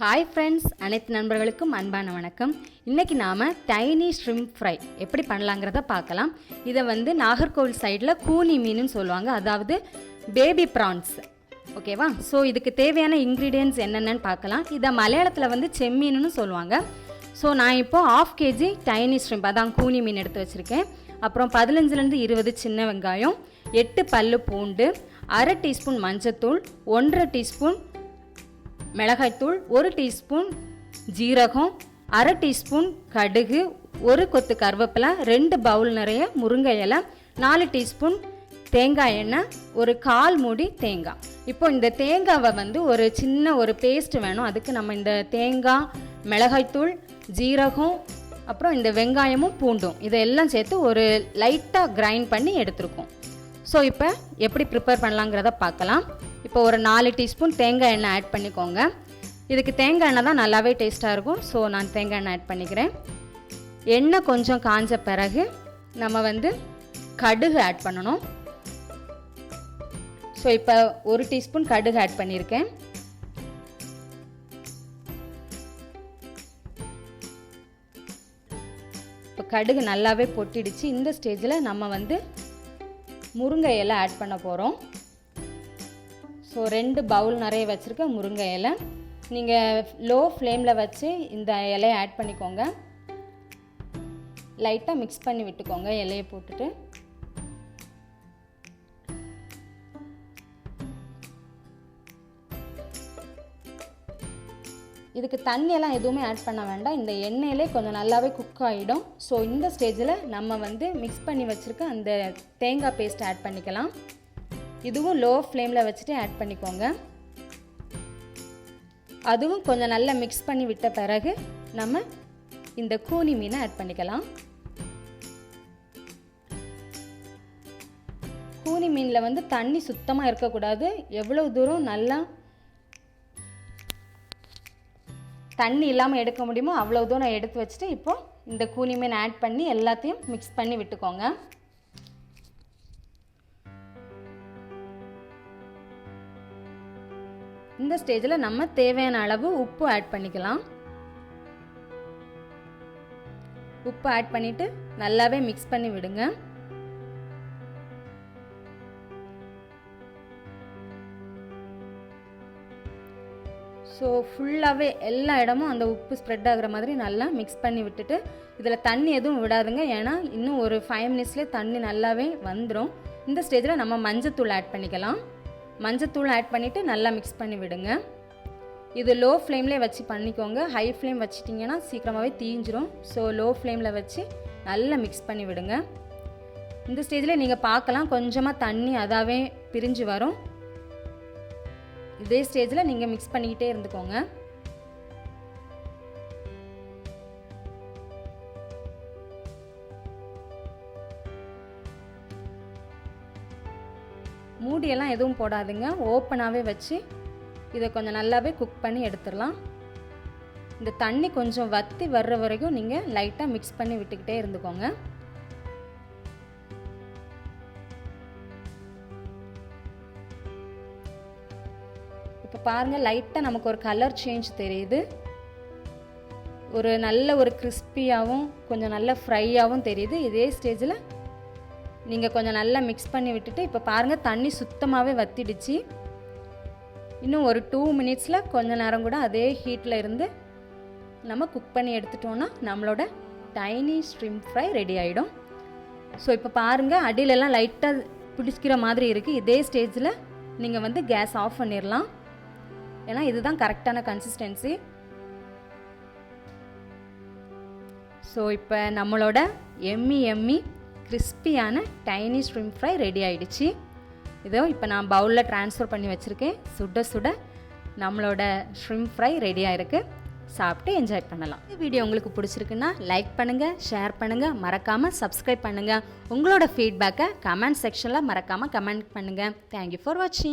Hi friends அனைத்து நண்பர்களுக்கும் அன்பான வணக்கம். இன்றைக்கி நாம் டைனி ஷ்ரிம்ப் ஃப்ரை எப்படி பண்ணலாங்கிறத பார்க்கலாம். இதை வந்து நாகர்கோவில் சைடில் கூனி மீனுன்னு சொல்லுவாங்க. அதாவது பேபி ப்ரான்ஸ் ஓகேவா ஸோ இதுக்கு தேவையான இன்க்ரீடியன்ஸ் என்னென்னு பார்க்கலாம். இதை மலையாளத்தில் வந்து செம்மீனுன்னு சொல்லுவாங்க. ஸோ நான் இப்போது ஆஃப் கேஜி டைனி ஷ்ரிம்ப் அதான் கூனி மீன் எடுத்து வச்சுருக்கேன். அப்புறம் பதினஞ்சுலேருந்து இருபது சின்ன வெங்காயம் எட்டு பல்லு பூண்டு அரை டீஸ்பூன் மஞ்சத்தூள் ஒன்றரை டீஸ்பூன் மிளகாய்த்தூள் ஒரு டீஸ்பூன் ஜீரகம் அரை டீஸ்பூன் கடுகு ஒரு கொத்து கருவேப்பிலை ரெண்டு பவுல் நிறைய முருங்கை இலை நாலு டீஸ்பூன் தேங்காய் எண்ணெய் ஒரு கால் மூடி தேங்காய். இப்போ இந்த தேங்காவை வந்து ஒரு சின்ன ஒரு பேஸ்ட் வேணும். அதுக்கு நம்ம இந்த தேங்காய் மிளகாய்த்தூள் ஜீரகம் அப்புறம் இந்த வெங்காயமும் பூண்டும் இதெல்லாம் சேர்த்து ஒரு லைட்டாக கிரைண்ட் பண்ணி எடுத்துருக்கோம். ஸோ இப்போ எப்படி ப்ரிப்பேர் பண்ணலாங்கிறத பார்க்கலாம். இப்போ ஒரு நாலு டீஸ்பூன் தேங்காய் எண்ணெய் ஆட் பண்ணிக்கோங்க. இதுக்கு தேங்காய் எண்ணெய் தான் நல்லாவே டேஸ்ட்டாக இருக்கும். ஸோ நான் தேங்காய் எண்ணெய் ஆட் பண்ணிக்கிறேன். எண்ணெய் கொஞ்சம் காஞ்ச பிறகு நம்ம வந்து கடுகு ஆட் பண்ணணும். ஸோ இப்போ ஒரு டீஸ்பூன் கடுகு ஆட் பண்ணியிருக்கேன். இப்போ கடுகு நல்லாவே பொட்டிடுச்சு. இந்த ஸ்டேஜில் நம்ம வந்து முருங்கை இலை ஆட் பண்ண போகிறோம் ஸோ ரெண்டு பவுல் நிறைய வச்சுருக்க முருங்கை இலை. நீங்கள் லோ ஃப்ளேமில் வச்சு இந்த இலையை ஆட் பண்ணிக்கோங்க. லைட்டாக மிக்ஸ் பண்ணி விட்டுக்கோங்க இலையை போட்டுட்டு. இதுக்கு தண்ணியெல்லாம் எதுவுமே ஆட் பண்ண வேண்டாம். இந்த எண்ணெயிலே கொஞ்சம் நல்லாவே குக் ஆகிடும் ஸோ இந்த ஸ்டேஜில் நம்ம வந்து மிக்ஸ் பண்ணி வச்சுருக்க அந்த தேங்காய் பேஸ்ட் ஆட் பண்ணிக்கலாம். இதுவும் லோ ஃப்ளேமில் வச்சுட்டு ஆட் பண்ணிக்கோங்க. அதுவும் கொஞ்சம் நல்லா மிக்ஸ் பண்ணி விட்ட பிறகு நம்ம இந்த கூனி மீனை ஆட் பண்ணிக்கலாம். கூனி மீனில் வந்து தண்ணி சுத்தமாக இருக்கக்கூடாது. எவ்வளோ தூரம் நல்லா தண்ணி இல்லாமல் எடுக்க முடியுமோ அவ்வளோ தூரம் எடுத்து வச்சுட்டு இப்போது இந்த கூனி மீன் ஆட் பண்ணி எல்லாத்தையும் மிக்ஸ் பண்ணி விட்டுக்கோங்க. இந்த ஸ்டேஜில் நம்ம தேவையான அளவு உப்பு ஆட் பண்ணிக்கலாம். உப்பு ஆட் பண்ணிவிட்டு நல்லாவே மிக்ஸ் பண்ணி விடுங்க. ஸோ ஃபுல்லாகவே எல்லா இடமும் அந்த உப்பு ஸ்ப்ரெட் ஆகுற மாதிரி நல்லா மிக்ஸ் பண்ணி விட்டுட்டு இதில் தண்ணி எதுவும் விடாதுங்க. ஏன்னா இன்னும் ஒரு ஃபைவ் மினிட்ஸ்லேயே தண்ணி நல்லாவே வந்துடும் இந்த ஸ்டேஜில் நம்ம மஞ்சத்தூள் ஆட் பண்ணிக்கலாம். மஞ்சத்தூள் ஆட் பண்ணிவிட்டு நல்லா மிக்ஸ் பண்ணி விடுங்க. இது லோ ஃப்ளேம்லேயே வச்சு பண்ணிக்கோங்க. ஹை ஃப்ளேம் வச்சிட்டிங்கன்னா சீக்கிரமாகவே தீஞ்சிரும். ஸோ லோ ஃப்ளேமில் வச்சு நல்லா மிக்ஸ் பண்ணி விடுங்க. இந்த ஸ்டேஜில் நீங்கள் பார்க்கலாம். கொஞ்சமாக தண்ணி அதாவே பிரிஞ்சு வரும். இதே ஸ்டேஜில் நீங்கள் மிக்ஸ் பண்ணிக்கிட்டே இருந்துக்கோங்க. மூடியெல்லாம் எதுவும் போடாதுங்க. ஓப்பனாகவே வச்சு இதை கொஞ்சம் நல்லாவே குக் பண்ணி எடுத்துடலாம். இந்த தண்ணி கொஞ்சம் வற்றி வர்ற வரைக்கும் நீங்கள் லைட்டாக மிக்ஸ் பண்ணி விட்டுக்கிட்டே இருந்துக்கோங்க. இப்போ பாருங்கள் லைட்டாக நமக்கு ஒரு கலர் சேஞ்ச் தெரியுது. ஒரு நல்ல ஒரு கிறிஸ்பியாகவும் கொஞ்சம் நல்ல ஃப்ரையாகவும் தெரியுது. இதே ஸ்டேஜில் நீங்கள் கொஞ்சம் நல்லா மிக்ஸ் பண்ணி விட்டுட்டு இப்போ பாருங்கள் தண்ணி சுத்தமாகவே வத்திடுச்சு. இன்னும் ஒரு டூ மினிட்ஸில் கொஞ்ச நேரம் கூட அதே ஹீட்டில் இருந்து நம்ம குக் பண்ணி எடுத்துட்டோன்னா நம்மளோட டைனி ஸ்ட்ரிம் ஃப்ரை ரெடி ஆகிடும் ஸோ இப்போ பாருங்கள் அடியிலெல்லாம் லைட்டாக பிடிச்சிக்கிற மாதிரி இருக்குது இதே ஸ்டேஜில் நீங்கள் வந்து கேஸ் ஆஃப் பண்ணிடலாம் ஏன்னா இதுதான் கரெக்டான கன்சிஸ்டன்சி ஸோ இப்போ நம்மளோட எம்மி எம்மி கிறிஸ்பியான டைனி ஸ்ட்ரிம் ஃப்ரை ரெடி ஆகிடுச்சு இதோ இப்போ நான் பவுலில் ட்ரான்ஸ்ஃபர் பண்ணி வச்சுருக்கேன். சுட சுட நம்மளோட ஷ்ரிம் ஃப்ரை ரெடியாக இருக்குது சாப்பிட்டு என்ஜாய் பண்ணலாம். இந்த வீடியோ உங்களுக்கு பிடிச்சிருக்குன்னா லைக் பண்ணுங்கள் ஷேர் பண்ணுங்கள் மறக்காமல் சப்ஸ்கிரைப் பண்ணுங்கள் உங்களோட ஃபீட்பேக்கை கமெண்ட் செக்ஷனில் மறக்காமல் கமெண்ட் பண்ணுங்கள் தேங்க்யூ ஃபார் வாட்சிங்